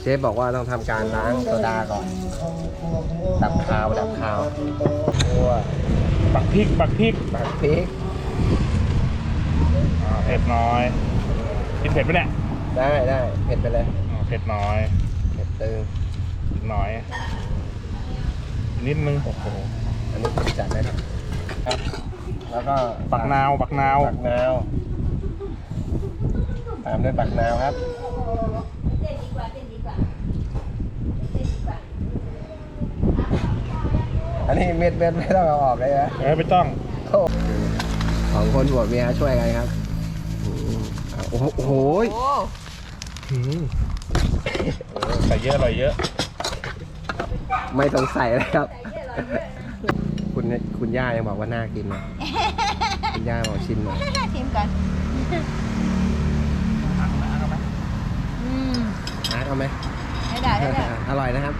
เชฟบอกว่าต้องทำการล้างโซดาก่อน ดับคาว ดับคาวตัวปักพริกปักพริกบักพริกอ่าเผ็ดน้อยกินเผ็ดไหมเนี่ยได้ได้เผ็ดไปเลยอ่าเผ็ดน้อยเผ็ดตึงอีกน้อย นิดนึงโอ้โหอันนี้เผ็ดจัดเลยครับ แล้วก็ปักนาวปักนาวปักนาวตามด้วยปักนาวครับ เต้นดีกว่าเต้นดีกว่าเต้นดีกว่า อันนี้เม็ดเม็ดไม่ต้องเอาออกเลยนะเออไม่ต้องโอ้สองคนบวชเมียช่วยกันครับอืมอะโอ้โหโอ้โหอืมเออใส่เยอะอร่อยเยอะไม่สงสัยเลยครับ คุณคุณย่ายังบอกว่าน่ากินเลยคุณย่าบอกชิมหน่อยชิมก่อนอืมอาร์ตเอาไหมไม่ได้ไม่ได้ อร่อยนะครับ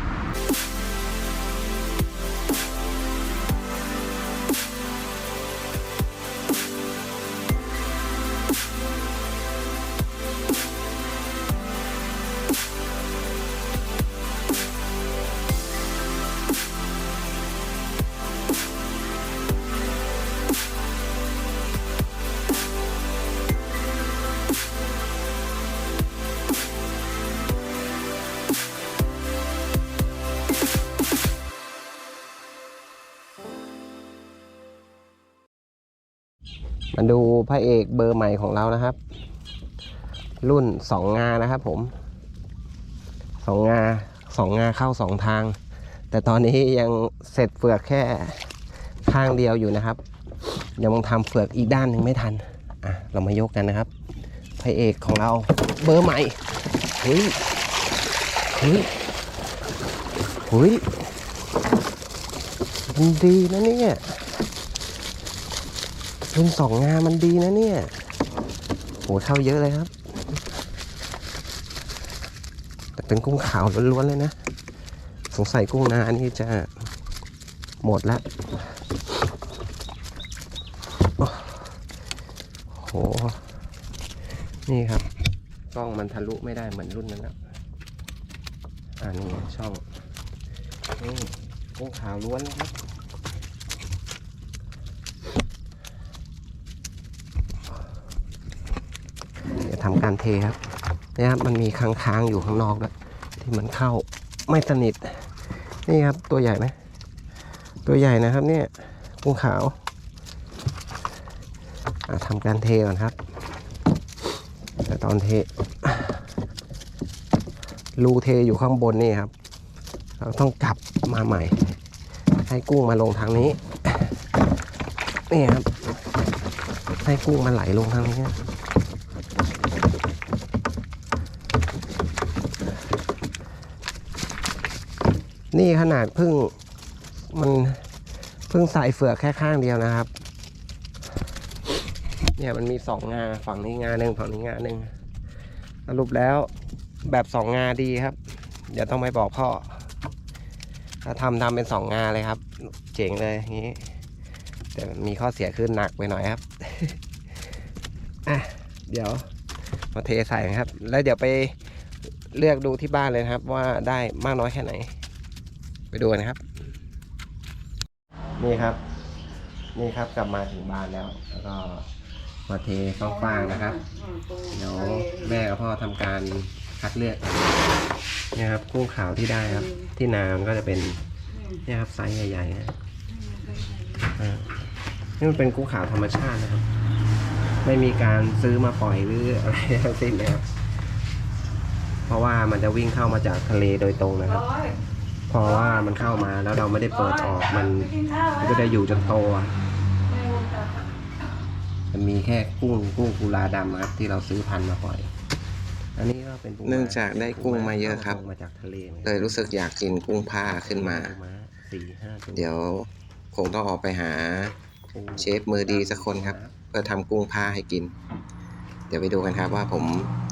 มาดูพระเอกเบอร์ใหม่ของเรานะครับ รุ่นสองงานะครับผมสองงาสองงาเข้าสองทาง แต่ตอนนี้ยังเสร็จเฟือกแค่ข้างเดียวอยู่นะครับ ยังทำเฟือกอีกด้านหนึ่งไม่ทันอะเรามายกกันนะครับพระเอกของเราเบอร์ใหม่เฮ้ยเฮ้ยเฮ้ยมันดีนะเนี่ย รุ่นสองงามันดีนะเนี่ยโหเข้าเยอะเลยครับ แต่เป็นกุ้งขาวล้วนๆเลยนะ สงสัยกุ้งนานี่จะหมดละโห นี่ครับ กล้องมันทะลุไม่ได้เหมือนรุ่นนั้นนะอ่านี่ช่อง นี่กุ้งขาวล้วนนะครับ เดี๋ยว ทำการเทครับเนี่ยครับมันมีค้างๆอยู่ข้างนอกด้วยที่มันเข้าไม่สนิท นี่ครับตัวใหญ่ไหมตัวใหญ่นะครับเนี่ยกุ้งขาวอะทำการเทก่อนครับ แต่ตอนเทรูเทอยู่ข้างบนนี่ครับ เราต้องกลับมาใหม่ ให้กุ้งมาลงทางนี้นี่ครับให้กุ้งมันไหลลงทางนี้ นี่ขนาดพิ่งมันพิ่งใส่เฟือกแค่ข้างเดียวนะครับ เนี่ยมันมีสองงาฝั่งนี้งาหนึ่งฝั่งนี้งาหนึ่งสรุปแล้วแบบสองงาดีครับ เดี๋ยวต้องไปบอกพ่อ ถ้าทำทำเป็นสองงาเลยครับ เจ๋งเลยอย่างนี้ แต่มีข้อเสียคือหนักไปหน่อยครับอะเดี๋ยวมาเทใส่นะครับ แล้วเดี๋ยวไปเลือกดูที่บ้านเลยครับว่าได้มากน้อยแค่ไหน ไปดูกันะครับ นี่ครับ นี่ครับกลับมาถึงบ้านแล้ว แล้วก็มาเทฟางนะครับ เดี๋ยวแม่กับพ่อทำการคัดเลือกนเนี่ยครับกุ้งขาวที่ได้ครับ ที่นามันก็จะเป็นเนี่ยครับไซส์ใหญ่ๆนะอ่นี่มันเป็นกุ้งขาวธรรมชาตินะครับ ไม่มีการซื้อมาปล่อยหรืออะไรทั้งสิ้นนะครับ เพราะว่ามันจะวิ่งเข้ามาจากทะเลโดยตรงนะครับ เพราะว่ามันเข้ามาแล้วเราไม่ได้เปิดออกมันมันก็จะอยู่จนโตอะมันมีแค่กุ้งกุ้งกุลาดำครับที่เราซื้อพันธุ์มาปล่อย อันนี้ก็เป็นปูม้เนื่องจากได้กุ้งมาเยอะครับ มาจากทะเลหมือนเลยรู้สึกอยากกินกุ้งผ้าขึ้นมา ปูม้สี่ห้าตัวเดี๋ยวคงต้องออกไปหา ปูเชฟมือดีสักคนครับ เพื่อทำกุ้งผ้าให้กิน เดี๋ยวไปดูกันครับว่าผม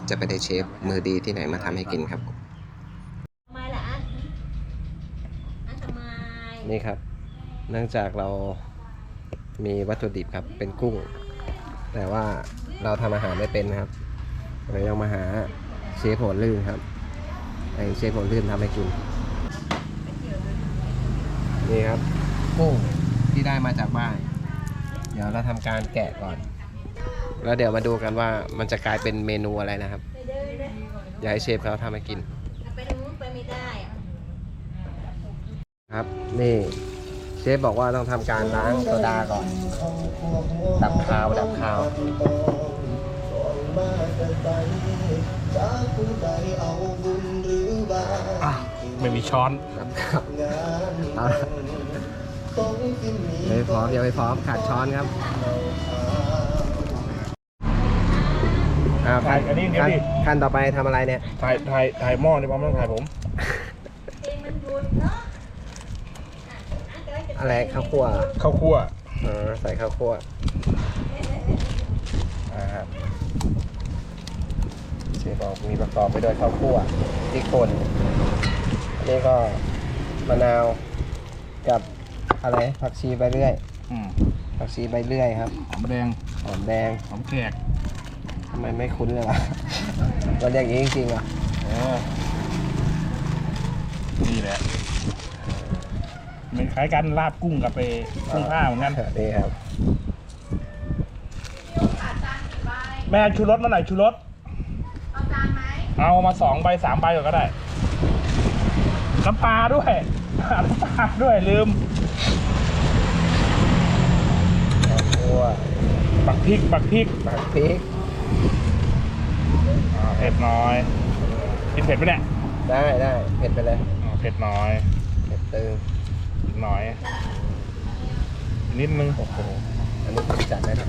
จะไปได้เชฟมือดีที่ไหนมาทำให้กินครับทำไมล่ะอันอันทำไม นี่ครับ เนื่องจากเรามีวัตถุดิบครับเป็นกุ้ง แต่ว่าเราทำอาหารไม่เป็นครับเลยต้องมาหาเชฟหัวลื่นครับไอเชฟผมลืมทำให้กินนี่ครับกุ้งที่ได้มาจากบ้าน เดี๋ยวเราทำการแกะก่อน แล้วเดี๋ยวมาดูกันว่ามันจะกลายเป็นเมนูอะไรนะครับ อยากให้เชฟเขาทำให้กินไปไม่ได้อะ ครับนี่เชฟบอกว่าต้องทำการล้างโซดาก่อน ดับคาวดับคาวอะไม่มีช้อนดับคาวเอาละยังไม่พร้อมยังไม่พร้อมขาดช้อนครับอ้าวขั้นอันนี้เดี๋ยวขั้นดิขั้นต่อไปทำอะไรเนี่ยถ่ายถ่ายถ่ายหม้อนี่ป้อมต้องถ่ายผม เพลงมันหยุดเนาะ อะไรข้าวคั่วข้าวคั่วเออใส่ข้าวคั่วอ่าครับเชฟบอกมีประกอบไปด้วยข้าวคั่วพริกป่นอันนี้ก็มะนาวกับอะไรผักชีใบเลื่อย อืมผักชีใบเลื่อยครับหอมแดงหอมแดงหอมแขกทำไมไม่คุ้นเลยล่ะ มันอย่างนี้จริงๆเหรอะ เออนี่แหละ มันคล้ายกันลาบกุ้งกับไปกุ้งผ้าเหมือนกันนี่ครับ แม่ชูรสมาหน่อยชูรสเอาจานไหมเอามาสองใบสามใบก่อนก็ได้น้ำปลาด้วยน้ำปลาด้วยลืมข้าวคั่วบักพริกบักพริกผักพริกอ่าเผ็ดน้อยกินเผ็ดไหมเนี่ยได้ได้เผ็ดไปเลยอ่าเผ็ดน้อยเผ็ดตึงอีกห น่อยอีกนิดนึงโอ้โหอันนี้ผมจัดได้นะ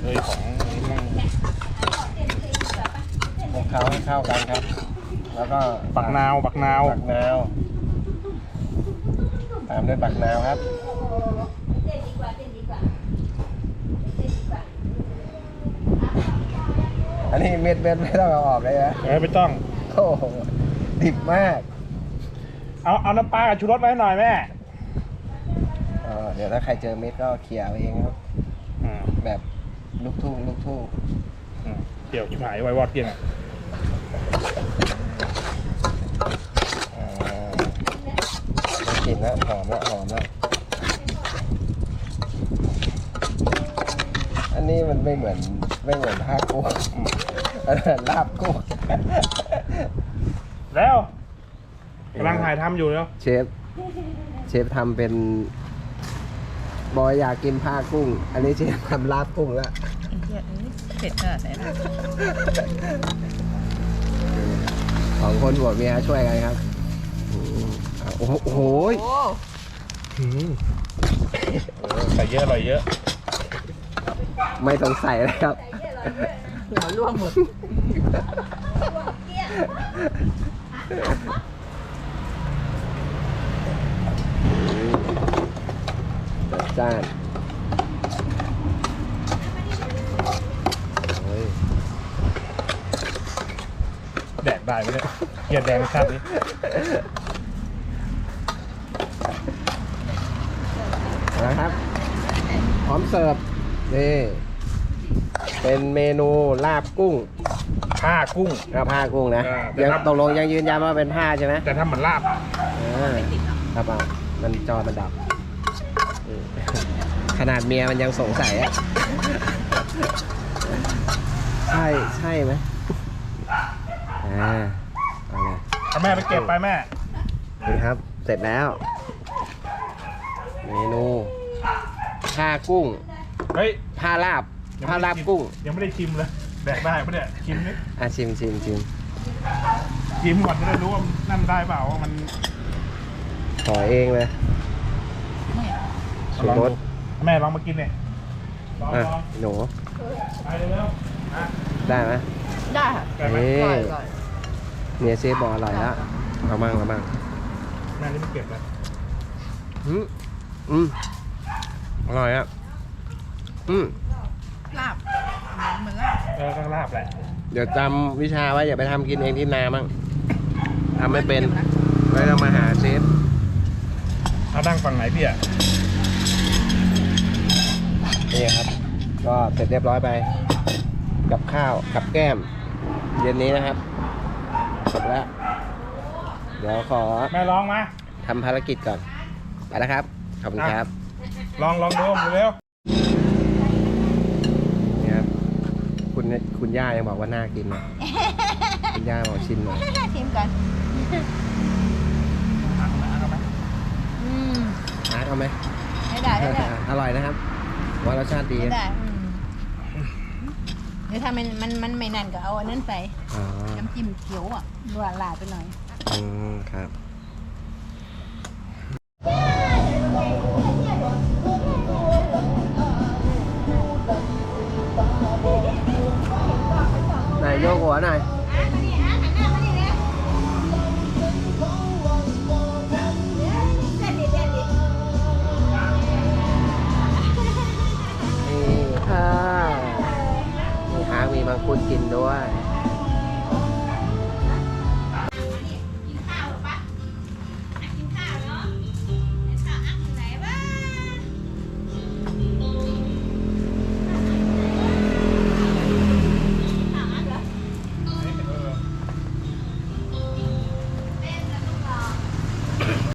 เลยของนี้มั่งคลุกเคล้าให้เข้ากันครับ แล้วก็ปักนาวปักนาวปักนาวตามด้วยปักนาวครับเต้นดีกว่าเต้นดีกว่าเต้นดีกว่าอันนี้เม็ดเม็ดไม่ต้องเอาออกเลยนะเออไม่ต้องโอ้โหดิบมาก เอาเอาน้ำปลากับชูรสมาให้หน่อยแม่เออเดี๋ยวถ้าใครเจอเม็ดก็เคลียร์เอาเองครับ อืมแบบลูกทุ่งลูกทุ่งอืมเดี๋ยวชิบหายไววอดเกี้ยงอะอ่าได้กลิ่นแล้วหอมแล้วหอมแล้วอันนี้มันไม่เหมือนไม่เหมือนผ้ากุ้งอันนั้นลาบกุ้งแล้ว กำลังถ่ายทำอยู่แล้วเชฟ เชฟทำเป็น บอยอยากกินผ้ากุ้ง อันนี้เชฟทำลาบกุ้งแล้วเผ็ดขนาดไหนล่ะสองคนผัวเมียช่วยกันครับอืมอะโอ้โหโอ้โหโอ้อืมเออใส่เยอะอร่อยเยอะ ไม่สงสัยเลยครับ หัวร่วงหมด จัดจ้านโอ้ยแดกได้ไหมเนี่ยเกียดแดงชาตินี้นะครับ พร้อมเสิร์ฟนี่เป็นเมนูลาบกุ้งผ้ากุ้งกับผ้ากุ้งนะเออแต่ยังถ้าตกลงยังยืนยันว่าเป็นผ้าใช่ไหมแต่ถ้าเหมือนลาบอ่าครับอะมันจอมันดับอืม ขนาดเมียมันยังสงสัยอะ ใช่ ใช่ไหมอ่าเอาเลยเอาแม่ไปเก็บไปแม่ นี่ครับ เสร็จแล้ว เมนูผ้ากุ้งเฮ้ยผ้าลาบยังผ้าไม่ได้ลาบชิมกุ้ง ยังไม่ได้ชิมเลยแดกได้ปะเนี่ยชิมนิอะชิมชิมชิมชิมก่อนจะได้รู้ว่านั่นได้เปล่าว่ามันขอเองเลยลอง ชูรสดูแม่ลองมากินเนี่ยลองอะลองหนูไปเร็วๆอะได้ไหมได้ค่ะได้ไหมนี่อร่อยอร่อยเมียเชฟบอกอร่อยแล้วเอามั่งเอามั่งแม่นี่ไม่เก็บเลยอืมอืมอร่อยอะอืมลาบเหมือนลาบเออก็ลาบแหละเดี๋ยวจำวิชาไว้อย่าไปทำกินเองที่นามั่งทำไม่เป็นไม่ต้องมาหาเชฟเอาดั้งฝั่งไหนพี่อะ ก็เสร็จเรียบร้อยไป กับข้าวกับแก้ม เย็นนี้นะครับจบแล้ว เดี๋ยวขอแม่ลองมาทำภารกิจก่อนไปแล้วครับ ขอบคุณครับ ลองลองดูเร็วนี่ครับคุณคุณย่ายังบอกว่าน่ากินนะคุณย่าบอกชิมหน่อยชิมก่อนอืมอาร์ตเอาไหมไม่ได้ไม่ได้อร่อยนะครับว่ารสชาติดีไม่ได้อืม เดี๋ยวถ้ามันมันมันไม่นั่นก็เอาอันนั้นใส่อ๋อน้ำจิ้มเขียวอะลวกลาดไปหน่อย อืมครับ 都爱